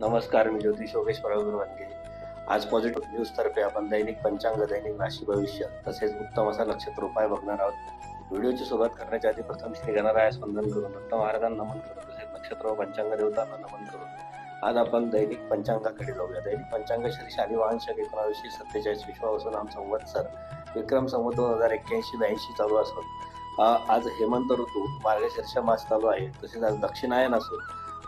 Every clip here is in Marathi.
नमस्कार मी ज्योतिष योगेश प्रवीण वानगे आज पॉझिटिव्ह न्यूज तर्फे आपण दैनिक पंचांग दैनिक राशी भविष्य तसेच उत्तम असा नक्षत्र उपाय बघणार आहोत. व्हिडिओची सुरुवात करण्याच्या आधी प्रथम श्री गणरायास वंदन करून दत्त महाराजांना नमन करून तसेच नक्षत्र व पंचांग देवतांना नमन करून. आज आपण दैनिक पंचांगाकडे जाऊया. दैनिक पंचांग श्री शालिवाहन शक एकोणावीसशे सत्तेचाळीस विश्वावसू नाम संवत्सर विक्रम संवत दोन हजार एक्क्याऐंशी ब्याऐंशी चालू असून आज हेमंत ऋतू मार्गशीर्ष मास चालू आहे. तसेच आज दक्षिणायन असून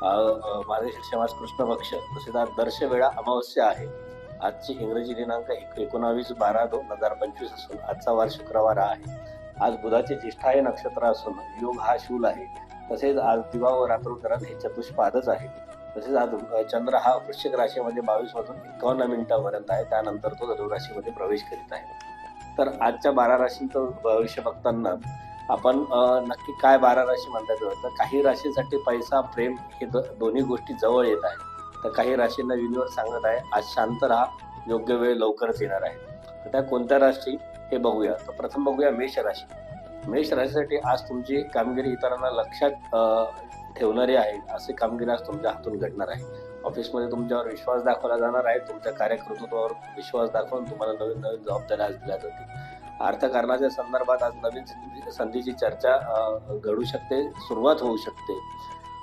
मार्गशीर्ष मास कृष्ण पक्ष. तसेच आज दर्श वेळा अमावस्या आहे. आजची इंग्रजी दिनांक एक- एकोणावीस बारा दोन हजार पंचवीस असून आजचा वार शुक्रवार आहे. आज बुधाचे ज्येष्ठाय नक्षत्र असून योग हा शूल आहे. तसेच आज दिवा व रात्रोत्तरात हे चतुष्पादच आहे. तसेच आज चंद्र हा वृश्चिक राशीमध्ये बावीस मधून एकावन्न मिनिटापर्यंत आहे. त्यानंतर तो धनुराशीमध्ये प्रवेश करीत आहे. तर आजच्या बारा राशींचं भविष्य बघताना आपण नक्की काय बारा राशी म्हणतात तर काही राशीसाठी पैसा प्रेम हे द- दोन्ही गोष्टी जवळ येत आहे तर काही राशींना युनिवर्स सांगत आहे आज शांत राहा योग्य वेळ लवकरच येणार आहे. तर त्या कोणत्या राशी हे बघूया. तर प्रथम बघूया मेष राशी. मेष राशीसाठी आज तुमची कामगिरी इतरांना लक्षात ठेवणारी आहे. असे कामगिरी आज तुमच्या हातून घडणार आहे. ऑफिसमध्ये तुमच्यावर विश्वास दाखवला जाणार आहे. तुमच्या कार्यकर्तृत्वावर विश्वास दाखवून तुम्हाला नवीन नवीन जबाबदाऱ्या आज दिल्या जातील. अर्थकारणाच्या संदर्भात आज नवीन संधी- संधीची चर्चा घडू शकते सुरुवात होऊ शकते.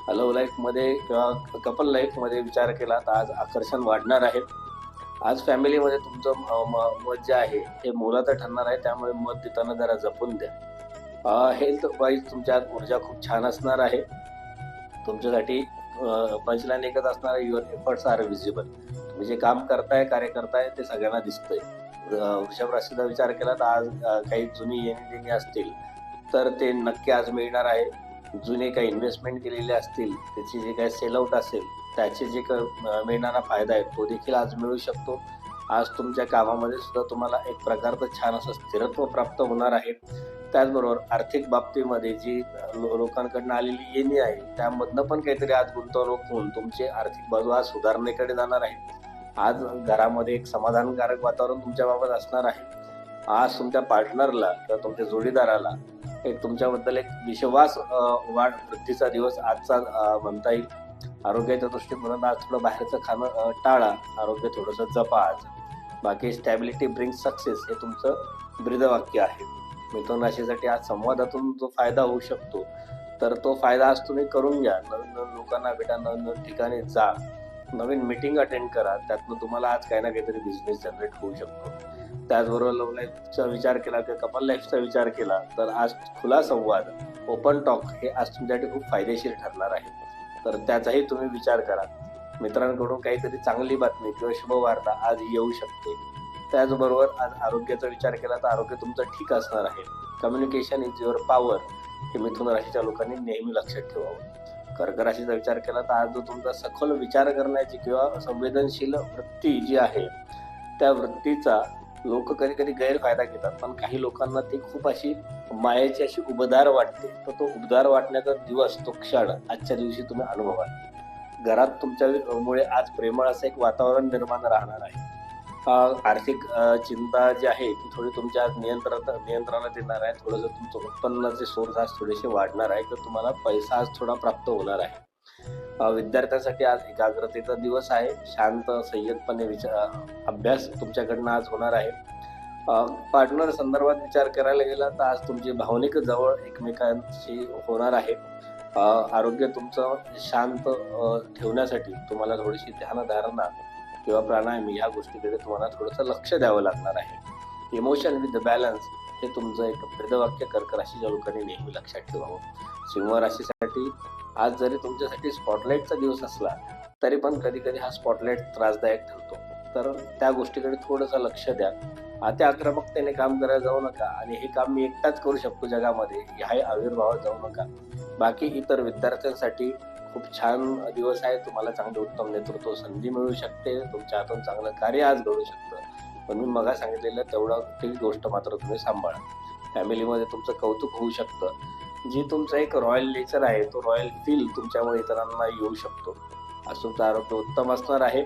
लव्ह लाईफमध्ये किंवा कपल लाईफमध्ये विचार केला तर आज आकर्षण वाढणार आहे. आज फॅमिलीमध्ये तुमचं म- मत जे आहे हे मोलाचं ठरणार आहे त्यामुळे मत देताना जरा जपून द्या. हेल्थ वाईज तुमच्या ऊर्जा खूप छान असणार आहे. तुमच्यासाठी पंचलाईन एकच असणार आहे युअर एफर्ट्स आर विजिबल तुम्ही जे काम करताय कार्य करताय ते सगळ्यांना दिसतंय. वृषभ राशीचा विचार केला तर आज काही जुनी येणी देणी असतील तर ते नक्की आज मिळणार आहे. जुने काही इन्व्हेस्टमेंट केलेले असतील त्याची जे काही सेलआउट असेल त्याचे जे काही मिळणारा फायदा आहे तो देखील आज मिळू शकतो. आज तुमच्या कामामध्ये सुद्धा तुम्हाला एक प्रकारचं छान असं स्थिरत्व प्राप्त होणार आहे. त्याचबरोबर आर्थिक बाबतीमध्ये जी लो- लोकांकडनं आलेली येणी आहे त्यामधनं पण काहीतरी आज गुंतवणूक होऊन तुमची आर्थिक बाजू आज सुधारणेकडे जाणार आहे. आज घरामध्ये एक समाधानकारक वातावरण तुमच्याबाबत असणार आहे. आज तुमच्या पार्टनरला किंवा तुमच्या जोडीदाराला एक तुमच्याबद्दल एक विश्वास वाढ वृद्धीचा दिवस आजचा म्हणता येईल. आरोग्याच्या दृष्टीकोनात आज थोडं बाहेरचं खाणं टाळा. आरोग्य थोडंसं जपा आज. बाकी स्टॅबिलिटी ब्रिंग सक्सेस हे तुमचं ब्रीदवाक्य आहे. मिथुन राशीसाठी आज संवादातून जो फायदा होऊ शकतो तर तो फायदा आज तुम्ही करून घ्या. नवीन नवीन लोकांना भेटा नवीन नवीन ठिकाणी जा. नवीन मीटिंग अटेंड करा. त्यातनं तुम्हाला आज काही ना काहीतरी बिझनेस जनरेट होऊ शकतो. त्याचबरोबर लव्ह लाईफचा विचार केला किंवा कपल लाईफचा विचार केला तर आज खुला संवाद ओपन टॉक हे आज तुमच्यासाठी खूप फायदेशीर ठरणार आहे. तर त्याचाही तुम्ही विचार करा. मित्रांकडून काहीतरी चांगली बातमी किंवा शुभवार्ता आज येऊ शकते. त्याचबरोबर आज आरोग्याचा विचार केला तर आरोग्य तुमचं ठीक असणार आहे. कम्युनिकेशन इज युअर पॉवर हे मिथुन राशीच्या लोकांनी नेहमी लक्षात ठेवावं. कर्क राशीचा विचार केला तर आज जो तुमचा सखोल विचार करण्याची किंवा संवेदनशील वृत्ती जी आहे त्या वृत्तीचा लोक कधी कधी गैरफायदा घेतात. पण काही लोकांना ती खूप अशी मायेची अशी उबदार वाटते. तर तो उबदार वाटण्याचा दिवस तो क्षण आजच्या दिवशी तुम्ही अनुभवाल. घरात तुमच्या मुळे आज प्रेमळ असं एक वातावरण निर्माण राहणार आहे. आर्थिक चिंता जी आहे ती थोडी तुमच्या आज नियंत्रणात नियंत्रणात येणार आहे. थोडंसं तुमचं उत्पन्नाचे सोर्स आज थोडेसे वाढणार आहे तर तुम्हाला पैसा आज थोडा प्राप्त होणार आहे. विद्यार्थ्यांसाठी आज एकाग्रतेचा दिवस आहे. शांत संयतपणे विचार अभ्यास तुमच्याकडनं आज होणार आहे. पार्टनर संदर्भात विचार करायला गेला तर आज तुमची भावनिक जवळ एकमेकांशी होणार आहे. आरोग्य तुमचं शांत ठेवण्यासाठी तुम्हाला थोडीशी ध्यानधारणा किंवा प्राणायाम ह्या गोष्टीकडे तुम्हाला थोडंसं लक्ष द्यावं लागणार आहे. इमोशन विथ बॅलन्स हे तुमचं एक भेदवाक्य कर्क राशीच्या लोकांनी नेहमी लक्षात ठेवावं. सिंह राशीसाठी आज जरी तुमच्यासाठी स्पॉटलाईटचा दिवस असला तरी पण कधी कधी हा स्पॉटलाईट त्रासदायक ठरतो. तर त्या गोष्टीकडे थोडंसं लक्ष द्या. आता आक्रमकतेने काम करायला जाऊ नका आणि हे काम मी एकटाच करू शकतो जगामध्ये ह्या आविर्भावात जाऊ नका. बाकी इतर विद्यार्थ्यांसाठी खूप छान दिवस आहे. तुम्हाला चांगले उत्तम नेतृत्व संधी मिळू शकते. तुमच्या हातून चांगलं कार्य आज घडू शकतं. पण मी मगा सांगितलेलं तेवढं ती गोष्ट मात्र तुम्ही सांभाळा. फॅमिलीमध्ये तुमचं कौतुक होऊ शकतं. जी तुमचं एक रॉयल नेचर आहे तो रॉयल फील तुमच्यामुळे इतरांना येऊ शकतो. आज तुमचं आरोग्य उत्तम असणार आहे.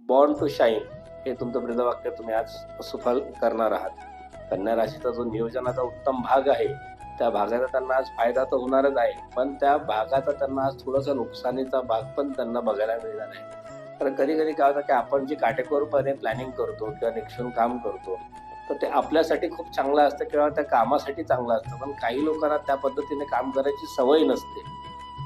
बॉर्न टू शाईन हे तुमचं ब्रीदवाक्य तुम्ही आज सुफल करणार आहात. कन्या राशीचा जो नियोजनाचा उत्तम भाग आहे त्या भागाचा त्यांना आज फायदा तर होणारच आहे पण त्या भागाचा त्यांना आज थोडासा नुकसानीचा भाग पण त्यांना बघायला मिळणार आहे. तर कधी कधी काय होतं की आपण जे काटेकोरपणे प्लॅनिंग करतो किंवा निक्षून काम करतो तर ते आपल्यासाठी खूप चांगलं असतं किंवा त्या कामासाठी चांगलं असतं पण काही लोकांना त्या पद्धतीने काम करायची सवय नसते.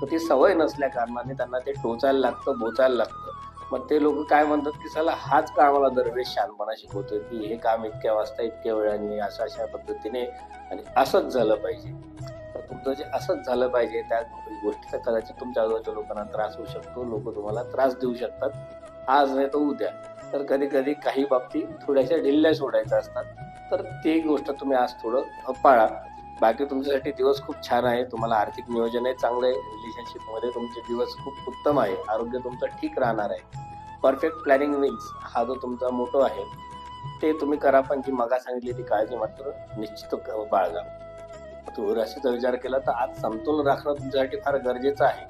तर ती सवय नसल्या कारणाने त्यांना ते टोचायला लागतं बोचायला लागतं. मग ते लोक काय म्हणतात की चला हाच का आम्हाला दरवेळेस शहाणपणा शिकवतोय की हे काम इतक्या वाजता इतक्या वेळाने अशा अशा पद्धतीने? आणि असंच झालं पाहिजे. तर तुमचं जे असंच झालं पाहिजे त्या गोष्टीचा कदाचित तुमच्या आजूबाजूच्या लोकांना त्रास होऊ शकतो. लोक तुम्हाला त्रास देऊ शकतात. आज नाही तर उद्या. तर कधी कधी काही बाबतीत थोड्याशा ढिल्ल्या सोडायच्या असतात. तर ती गोष्ट तुम्ही आज थोडं पाळा. बाकी तुमच्यासाठी दिवस खूप छान आहे. तुम्हाला आर्थिक नियोजन आहे चांगलं आहे. रिलेशनशिपमध्ये तुमचे दिवस खूप उत्तम आहे. आरोग्य तुमचं ठीक राहणार आहे. परफेक्ट प्लॅनिंग विन्स हा जो तुमचा मोटो आहे ते तुम्ही करा पण जी मगा सांगितली ती काळजी मात्र निश्चित क- बाळगा. तुम्ही राशीचा विचार केला तर आज समतोल राखणं तुमच्यासाठी फार गरजेचं आहे.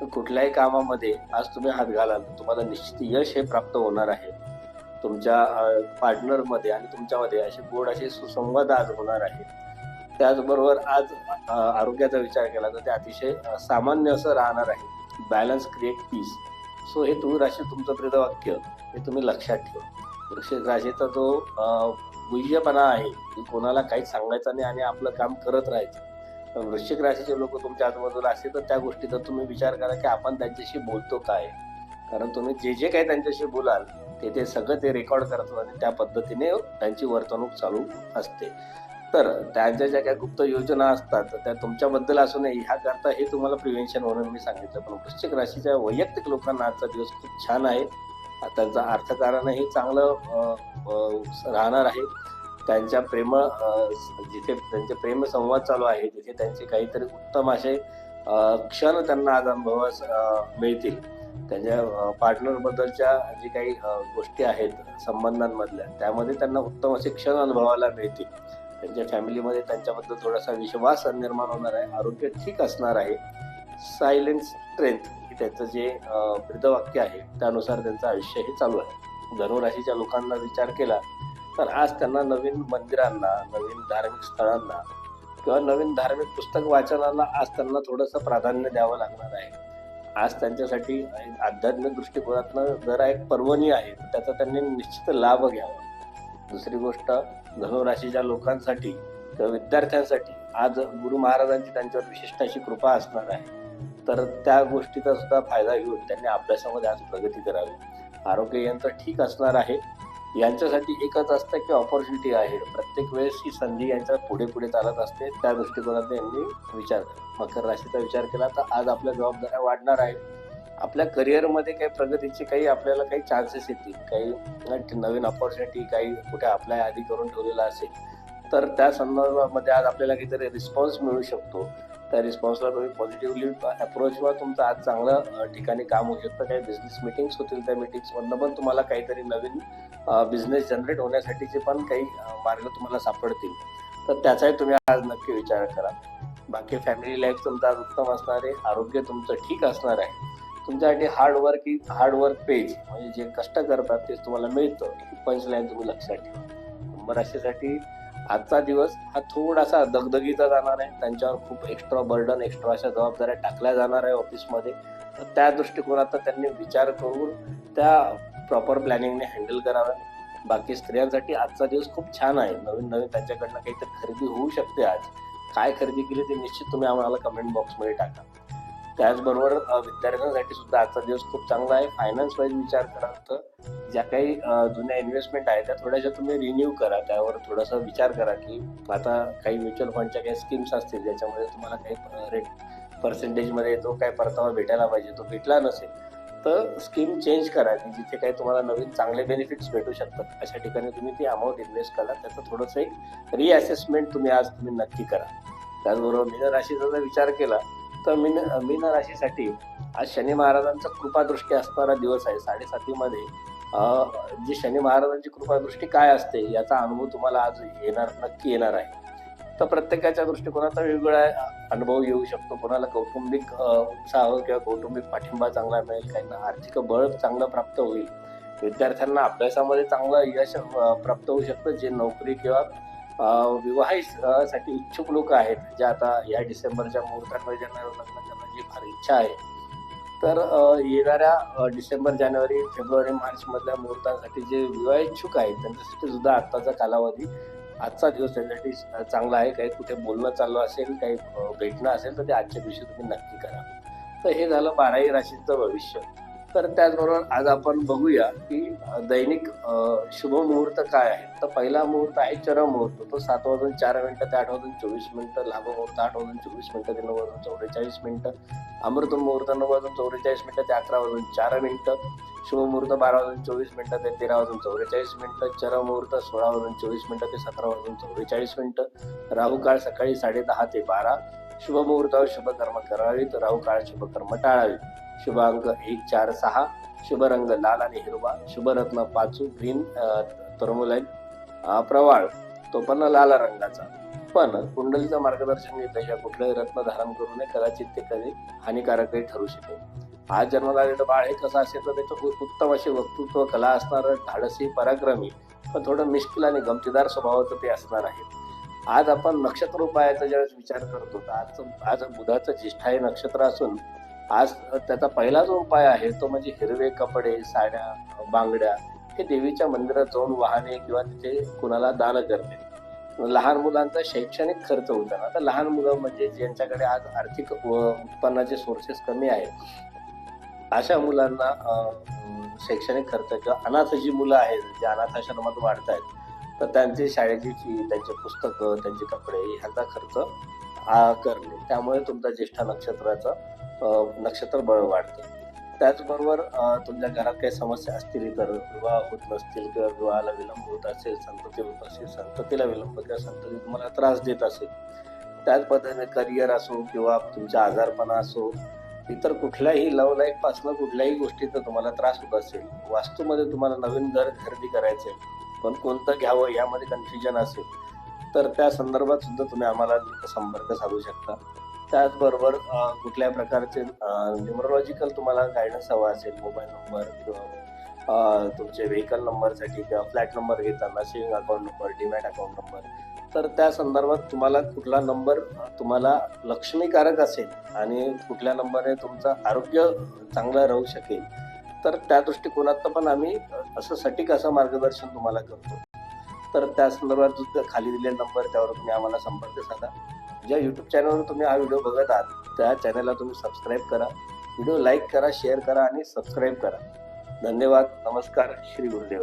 तर कुठल्याही कामामध्ये आज तुम्ही हात घालाल तुम्हाला निश्चित यश हे प्राप्त होणार आहे. तुमच्या पार्टनरमध्ये आणि तुमच्यामध्ये असे गोड असे सुसंवाद आज होणार आहे त्याचबरोबर आज आरोग्याचा विचार केला तर ते अतिशय सामान्य असं राहणार आहे. बॅलन्स क्रिएट पीस सो हे तुम्ही राशी तुमचं ब्रीदवाक्य हे तुम्ही लक्षात ठेवा. वृश्चिक राशीचा जो अ, गुह्यपणा आहे की कोणाला काहीच सांगायचं नाही आणि आपलं काम करत राहायचं. पण वृश्चिक राशीचे लोक तुमच्या आजूबाजूला असतील तर त्या गोष्टीचा तुम्ही विचार करा की आपण त्यांच्याशी बोलतो काय? कारण तुम्ही जे जे काही त्यांच्याशी बोलाल ते ते सगळं ते रेकॉर्ड करतो आणि त्या पद्धतीने त्यांची वर्तणूक चालू असते. तर त्यांच्या ज्या काही गुप्त योजना असतात त्या तुमच्याबद्दल असू नये. ह्याकरता हे तुम्हाला प्रिव्हेन्शन म्हणून मी सांगितलं. पण वृश्चिक राशीच्या वैयक्तिक लोकांना आजचा दिवस खूप छान आहे. त्यांचं अर्थकारणही चांगलं राहणार आहे. त्यांच्या प्रेम जिथे त्यांचे प्रेम संवाद चालू आहे तिथे त्यांचे काहीतरी उत्तम असे क्षण त्यांना आज अनुभवास मिळतील. त्यांच्या पार्टनर बद्दलच्या जे काही गोष्टी आहेत संबंधांमधल्या त्यामध्ये त्यांना उत्तम असे क्षण अनुभवायला मिळतील. त्यांच्या फॅमिलीमध्ये त्यांच्याबद्दल थोडासा विश्वास निर्माण होणार आहे आरोग्य ठीक असणार आहे. सायलेंट स्ट्रेंथ हे त्यांचं जे वृद्धवाक्य आहे त्यानुसार त्यांचं आयुष्य हे चालू आहे. धनुराशीच्या लोकांना विचार केला तर आज त्यांना नवीन मंदिरांना नवीन धार्मिक स्थळांना किंवा नवीन धार्मिक पुस्तक वाचनाला आज त्यांना थोडंसं प्राधान्य द्यावं लागणार आहे. आज त्यांच्यासाठी आध्यात्मिक दृष्टिकोनातनं जरा एक पर्वणी आहे त्याचा त्यांनी निश्चित लाभ घ्यावा. दुसरी गोष्ट धनुराशीच्या लोकांसाठी किंवा विद्यार्थ्यांसाठी आज गुरु महाराजांची त्यांच्यावर विशिष्ट अशी कृपा असणार आहे. तर त्या गोष्टीचा सुद्धा फायदा घेऊन त्यांनी अभ्यासामध्ये आज प्रगती करावी. आरोग्य यंत्र ठीक असणार आहे. यांच्यासाठी एकच असतं की ऑपॉर्च्युनिटी आहे. प्रत्येक वेळेस ही संधी यांच्या पुढे पुढे चालत असते. त्या दृष्टिकोनातून यांनी विचार करा मकर राशीचा विचार केला तर आज आपल्या जबाबदाऱ्या वाढणार आहेत. आपल्या करिअरमध्ये काही प्रगतीचे काही आपल्याला काही चान्सेस येतील काही नवीन ऑपॉर्च्युनिटी काही कुठे अप्लाय आधी करून ठेवलेला असेल तर त्या संदर्भामध्ये आज आपल्याला काहीतरी रिस्पॉन्स मिळू शकतो. त्या रिस्पॉन्सला तुम्ही पॉझिटिव्हली अप्रोचवर तुमचं आज चांगलं ठिकाणी काम होऊ शकतं. काही बिझनेस मिटिंग्स होतील त्या मिटिंग्समधनं पण तुम्हाला काहीतरी नवीन बिझनेस जनरेट होण्यासाठीचे पण काही मार्ग तुम्हाला सापडतील. तर त्याचाही तुम्ही आज नक्की विचार करा. बाकी फॅमिली लाईफ तुमचं आज उत्तम असणार आहे. आरोग्य तुमचं ठीक असणार आहे. तुमच्यासाठी हार्डवर्क ही हार्डवर्क पेज म्हणजे जे कष्ट करतात तेच तुम्हाला मिळतं. पंचलाईन तुम्ही लक्षात ठेवा. कुंभ राशीसाठी आजचा दिवस हा थोडासा दगदगीचा जाणार आहे. त्यांच्यावर खूप एक्स्ट्रा बर्डन एक्स्ट्रा अशा जबाबदाऱ्या टाकल्या जाणार आहे ऑफिसमध्ये तर त्या दृष्टिकोनात त्यांनी विचार करून त्या प्रॉपर प्लॅनिंगने हँडल करावं. बाकी स्त्रियांसाठी आजचा दिवस खूप छान आहे. नवीन नवीन त्यांच्याकडनं काहीतरी खरेदी होऊ शकते आज. काय खरेदी केली ते निश्चित तुम्ही आम्हाला कमेंट बॉक्समध्ये टाका. त्याचबरोबर विद्यार्थ्यांसाठी सुद्धा आजचा दिवस खूप चांगला आहे. फायनान्स वाईज विचार करा तर ज्या काही जुन्या इन्व्हेस्टमेंट आहेत त्या थोड्याशा तुम्ही रिन्यू करा. त्यावर थोडासा विचार करा की आता काही म्युच्युअल फंडच्या काही स्कीम्स असतील ज्याच्यामध्ये तुम्हाला काही रेट पर्सेंटेजमध्ये तो काय परतावा भेटायला पाहिजे तो भेटला नसेल तर स्कीम चेंज करा की जिथे काही तुम्हाला नवीन चांगले बेनिफिट्स भेटू शकतात. अशा ठिकाणी तुम्ही ती अमाऊंट इन्व्हेस्ट करा. त्याचं थोडंसं एक रिअसेसमेंट तुम्ही आज तुम्ही नक्की करा. त्याचबरोबर मीन राशीचा जर विचार केला तर मीन मीन राशीसाठी आज शनी महाराजांचा कृपादृष्टी असणारा दिवस आहे. साडेसातीमध्ये जी शनी महाराजांची कृपादृष्टी काय असते याचा अनुभव तुम्हाला आज येणार नक्की येणार आहे. तर प्रत्येकाच्या दृष्टिकोनाचा वेगवेगळा अनुभव येऊ शकतो. कोणाला कौटुंबिक उत्साह किंवा कौटुंबिक पाठिंबा चांगला मिळेल काहींना आर्थिक बळ चांगलं प्राप्त होईल. विद्यार्थ्यांना अभ्यासामध्ये चांगलं यश प्राप्त होऊ शकतं. जे नोकरी किंवा विवाहासाठी साठी इच्छुक लोक आहेत जे आता या डिसेंबरच्या मुहूर्तामध्ये ज्यांना लग्न करण्याची फार इच्छा आहे. तर येणाऱ्या डिसेंबर जानेवारी फेब्रुवारी मार्च मधल्या मुहूर्तासाठी जे विवाह इच्छुक आहेत त्यांच्यासाठी सुद्धा आत्ताचा कालावधी आजचा दिवस त्यांच्यासाठी चांगला आहे. काही कुठे बोलणं चाललं असेल काही भेटणं असेल तर ते आजच्या दिवशी तुम्ही नक्की करा. तर हे झालं बाराही राशींचं भविष्य. तर त्याचबरोबर आज आपण बघूया की दैनिक शुभ मुहूर्त काय आहे? तर पहिला मुहूर्त आहे चरम मुहूर्त. तो सात वाजून चार मिनिटं ते आठ वाजून चोवीस मिनिटं लाभ मुहूर्त आठ वाजून चोवीस मिनिटं ते नऊ वाजून चौवेचाळीस मिनिटं. अमृत मुहूर्त नऊ वाजून चौवेचाळीस मिनिटं ते अकरा वाजून चार मिनिटं. शुभ मुहूर्त बारा वाजून चोवीस मिनिटं ते तेरा वाजून चौवेचाळीस मिनिटं. चरम मुहूर्त सोळा वाजून चोवीस मिनिटं ते सतरा वाजून चौवेचाळीस मिनिटं. राहुकाळ सकाळी साडे दहा ते बारा. शुभ मुहूर्तावर शुभ कर्म करावीत. राहू काळ टाळावीत. शुभ अंक एक चार सहा शुभ रंग लाल आणि हिरवा शुभ रत्न पाचू ग्रीन तरमुलाईन प्रवाळ तो पण लाल रंगाचा. पण कुंडलीचं मार्गदर्शन घेतल्याशिवाय कुठलंही रत्न धारण करू नये कदाचित ते कधी हानिकारकही ठरू शकेल. आज जन्माला आलेलं बाळ हे कसं असेल तर त्याचं खूप उत्तम असे वक्तृत्व कला असणार धाडसी पराक्रमी पण थोडं मिश्किल आणि गमतीदार स्वभावाचं ते असणार आहे. आज आपण नक्षत्र उपायाचा ज्यावेळेस विचार करतो तर आज आज बुधाचं ज्येष्ठा हे नक्षत्र असून आज त्याचा पहिला जो उपाय आहे तो म्हणजे हिरवे कपडे साड्या बांगड्या हे देवीच्या मंदिरात जाऊन वाहने किंवा तिथे कुणाला दान करणे. लहान मुलांचा शैक्षणिक खर्च होताना आता लहान मुलं म्हणजे ज्यांच्याकडे आज आर्थिक व उत्पन्नाचे सोर्सेस कमी आहेत अशा मुलांना शैक्षणिक खर्च किंवा अनाथ जी मुलं आहेत जे अनाथाश्रमात वाढत आहेत तर त्यांची शाळेची फी त्यांचे पुस्तकं त्यांचे कपडे ह्याचा खर्च करणे. त्यामुळे तुमचा ज्येष्ठ नक्षत्राचा नक्षत्र बळ वाढतं. त्याचबरोबर तुमच्या घरात काही समस्या असतील तर विवाह होत नसतील किंवा विवाहाला विलंब होत असेल संतती होत असेल संततीला विलंब किंवा संतती तुम्हाला त्रास देत असेल त्याच पद्धतीने करिअर असो किंवा तुमचा आजारपणा असो इतर कुठल्याही लव लाईफ कुठल्याही गोष्टीचा तुम्हाला त्रास होत असेल वास्तूमध्ये तुम्हाला नवीन घर खरेदी करायचे पण कोणतं घ्यावं यामध्ये कन्फ्युजन असेल तर त्या संदर्भात सुद्धा तुम्ही आम्हाला संपर्क साधू शकता. त्याचबरोबर कुठल्याही कुठल्या प्रकारचे न्युमरोलॉजिकल तुम्हाला गायडन्स हवा असेल मोबाईल नंबर किंवा तुमचे व्हेकल नंबरसाठी किंवा फ्लॅट नंबर घेताना saving account number demat account number तर त्या संदर्भात तुम्हाला कुठला नंबर तुम्हाला लक्ष्मीकारक असेल आणि कुठल्या नंबरने तुमचं आरोग्य चांगलं राहू शकेल तर त्या दृष्टिकोनात पण आम्ही असं सटीक असं मार्गदर्शन तुम्हाला करतो. तर त्या संदर्भात जो खाली दिलेला नंबर त्यावर तुम्ही आम्हाला संपर्क साधा. ज्या युट्यूब चॅनलवर तुम्ही हा व्हिडिओ बघत आहात त्या चॅनलला तुम्ही सबस्क्राईब करा. व्हिडिओ लाईक करा शेअर करा आणि सबस्क्राईब करा. धन्यवाद. नमस्कार. श्री गुरुदेव.